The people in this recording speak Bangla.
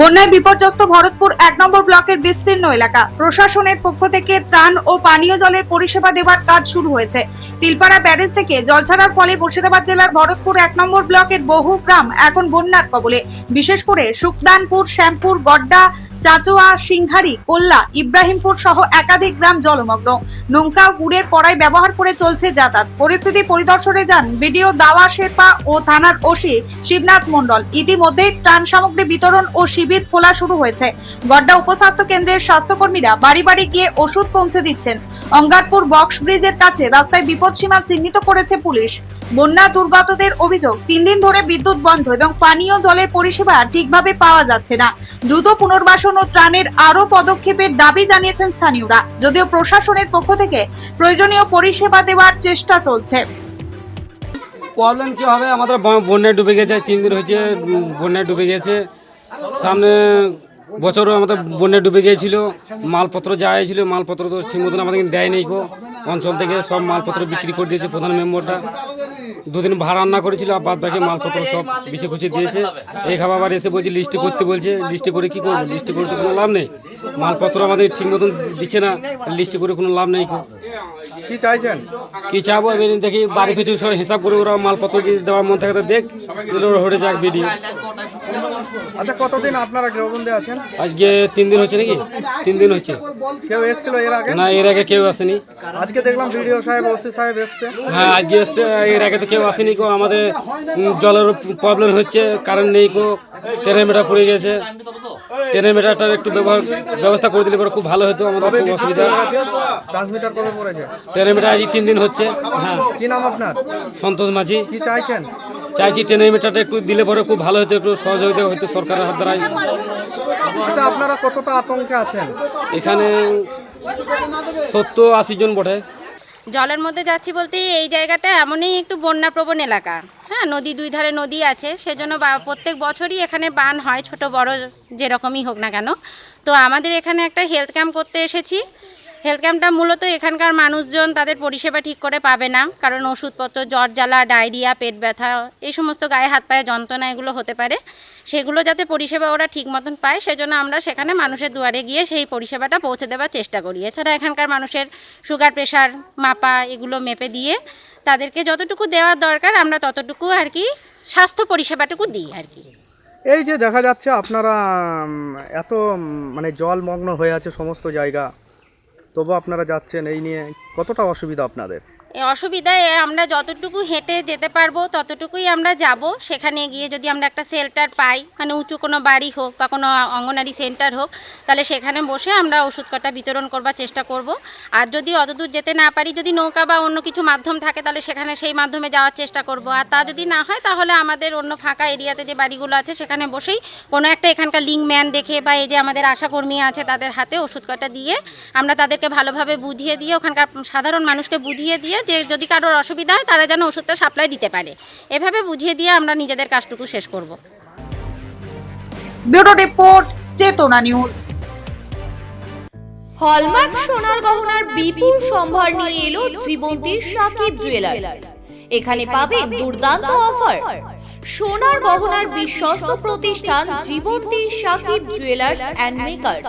বন্যায় বিপর্যস্ত ভরতপুর এক নম্বর ব্লকের বিস্তীর্ণ এলাকা। প্রশাসনের পক্ষ থেকে ত্রাণ ও পানীয় জলের পরিষেবা দেওয়ার কাজ শুরু হয়েছে। তিলপাড়া ব্যারেজ থেকে জল ছাড়ার ফলে মুর্শিদাবাদ জেলার ভরতপুর এক নম্বর ব্লকের বহু গ্রাম এখন বন্যার কবলে। বিশেষ করে সুকদানপুর শ্যামপুর, গড্ডা চাচোয়া, সিংহারি, কোল্লা, ইব্রাহিমপুর সহ একাধিক গ্রাম জলমগ্ন। নৌকা গুড়ের কড়াই ব্যবহার করে চলছে যাতায়াত। পরিস্থিতি পরিদর্শনে যান বিডিও দাওয়া শেরপা ও থানার ওসি শিবনাথ মন্ডল ইতিমধ্যেই ত্রাণ সামগ্রী বিতরণ ও শিবির খোলা শুরু হয়েছে। গড্ডা উপস্বাস্থ্য কেন্দ্রের স্বাস্থ্যকর্মীরা বাড়ি বাড়ি গিয়ে ওষুধ পৌঁছে দিচ্ছেন। অঙ্গারপুর বক্স ব্রিজের কাছে রাস্তায় বিপদসীমা চিহ্নিত করেছে পুলিশ। বন্যা দুর্গতদের অভিযোগ, তিন দিন ধরে বিদ্যুৎ বন্ধ এবং পানীয় জলের পরিষেবা ঠিকভাবে পাওয়া যাচ্ছে না। দ্রুত পুনর্বাসন ও ত্রাণের আরও পদক্ষেপের দাবি জানিয়েছেন স্থানীয়রা, যদিও প্রশাসনের পক্ষ থেকে প্রয়োজনীয় পরিষেবা দেওয়ার চেষ্টা চলছে। প্রবলেম কি হবে? আমাদের বন্যায় ডুবে গেছে, তিন দিন হয়েছে বন্যায় ডুবে গেছে। সামনে বছরও আমাদের বনে ডুবে গিয়েছিল, মালপত্র যা হয়েছিল, মালপত্র তো ঠিক মতন আমাদের দেয় নেই কো। অঞ্চল থেকে সব মালপত্র বিক্রি করে দিয়েছে প্রধান মেম্বারটা। দুদিন ভাড়া রান্না করেছিল আর বাদ বাকি মালপত্র সব বিছে খুঁচে দিয়েছে। এই খাবার আবার এসে বলছে, লিস্টে করতে বলছে, লিস্টে করে কি করব? লিস্টে করতে কোনো লাভ নেই। মালপত্র আমাদের ঠিক মতন দিচ্ছে না, লিস্টে করে কোনো লাভ নেই কো। কি চাইছেন? কি চাবো? এবার দেখি বাড়ি পিছু সব হিসাব করে ওরা মালপত্র যদি দেওয়ার মন থাকে তো দেখ হয়ে যাক ভিডিও আচ্ছা কতদিন আপনারা গৃহবন্দী আছেন? আজকে তিন দিন হচ্ছে নাকি? তিন দিন হচ্ছে কেউ এসেছিল এর আগে? না এর আগে কেউ আসেনি। আজকে দেখলাম ভিডিও সাহেব ওসি সাহেব এসছে। হ্যাঁ আজকে এসছে এর আগে তো কেউ আসেনি কো আমাদের জলের প্রবলেম হচ্ছে কারেন্ট নেই কো ট্রেনের মিটার পড়ে গেছে। ট্রেনের মিটারটার একটু ব্যবহার ব্যবস্থা করে দিলে পরে খুব ভালো হতো আমাদের খুব অসুবিধা। ট্রান্সমিটার কবে পড়েছে? ট্রেনের মিটার আজ তিন দিন হচ্ছে। হ্যাঁ। কি নাম আপনার? সন্তোষ মাঝি। কি চাইছেন? চাইছি ট্রেনের মিটারটা একটু দিলে পরে খুব ভালো হতো একটু সহযোগিতা হতো সরকারের হাত দ্বারাই। আচ্ছা আপনারা কতটা আতঙ্কে আছেন? এখানে সত্তর আশি জন বটে। জলের মধ্যে যাচ্ছি বলতে এই জায়গাটা এমনই একটু বন্যাপ্রবণ এলাকা। হ্যাঁ নদী দুই ধারে নদী আছে, সেজন্য প্রত্যেক বছরই এখানে বান হয়, ছোট বড় যেরকমই হোক না কেন। তো আমাদের এখানে একটা হেলথ ক্যাম্প করতে এসেছি। হেলথ ক্যাম্পটা মূলত এখানকার মানুষজন তাদের পরিষেবা ঠিক করে পাবে না। কারণ ওষুধপত্র, জ্বর, জ্বালা, ডায়রিয়া, পেট ব্যথা, এই সমস্ত গায়ে হাত পায়ে যন্ত্রণা এগুলো হতে পারে। সেগুলো যাতে পরিষেবা ওরা ঠিক মতন পায়, সেজন্য আমরা সেখানে মানুষের দুয়ারে গিয়ে সেই পরিষেবাটা পৌঁছে দেওয়ার চেষ্টা করি। এছাড়া এখানকার মানুষের সুগার প্রেশার মাপা, এগুলো মেপে দিয়ে তাদেরকে যতটুকু দেওয়ার দরকার, আমরা ততটুকু আর কি স্বাস্থ্য পরিষেবাটুকু দিই আর কি। এই যে দেখা যাচ্ছে আপনারা এত মানে জলমগ্ন হয়ে আছে সমস্ত জায়গা। তবু আপনারা যাচ্ছেন এই নিয়ে কতটা অসুবিধা আপনাদের? অসুবিধায় আমরা যতটুকু হেঁটে যেতে পারব, ততটুকুই আমরা যাব। সেখানে গিয়ে যদি আমরা একটা শেল্টার পাই মানে উঁচু কোনো বাড়ি হোক বা কোনো অঙ্গনারী সেন্টার হোক, তাহলে সেখানে বসে আমরা ওষুধ কটা বিতরণ করবার চেষ্টা করব। আর যদি অতদূর যেতে না পারি, যদি নৌকা বা অন্য কিছু মাধ্যম থাকে, তাহলে সেখানে সেই মাধ্যমে যাওয়ার চেষ্টা করব। আর তা যদি না হয়, তাহলে আমাদের অন্য ফাঁকা এরিয়াতে যে বাড়িগুলো আছে, সেখানে বসেই কোনো একটা এখানকার লিঙ্ক ম্যান দেখে বা এই যে আমাদের আশাকর্মী আছে, তাদের হাতে ওষুধ কটা দিয়ে আমরা তাদেরকে ভালোভাবে বুঝিয়ে দিয়ে, ওখানকার সাধারণ মানুষকে বুঝিয়ে দিয়ে যে যদি কারোর অসুবিধা হয় তারা যেন ওষুধটা সাপ্লাই দিতে পারে। এভাবে বুঝিয়ে দিয়ে আমরা নিজেদের কাজটুকু শেষ করব। Bureau report Chetna news. Hallmark সোনার গহনার বিপুল সম্ভার নিয়ে এলো জীবন্তীর সাকিব জুয়েলার্স এখানে পাবেন দুর্দান্ত অফার সোনার গহনার বিশ্বস্ত প্রতিষ্ঠান Jibanti Sakib jewellers and makers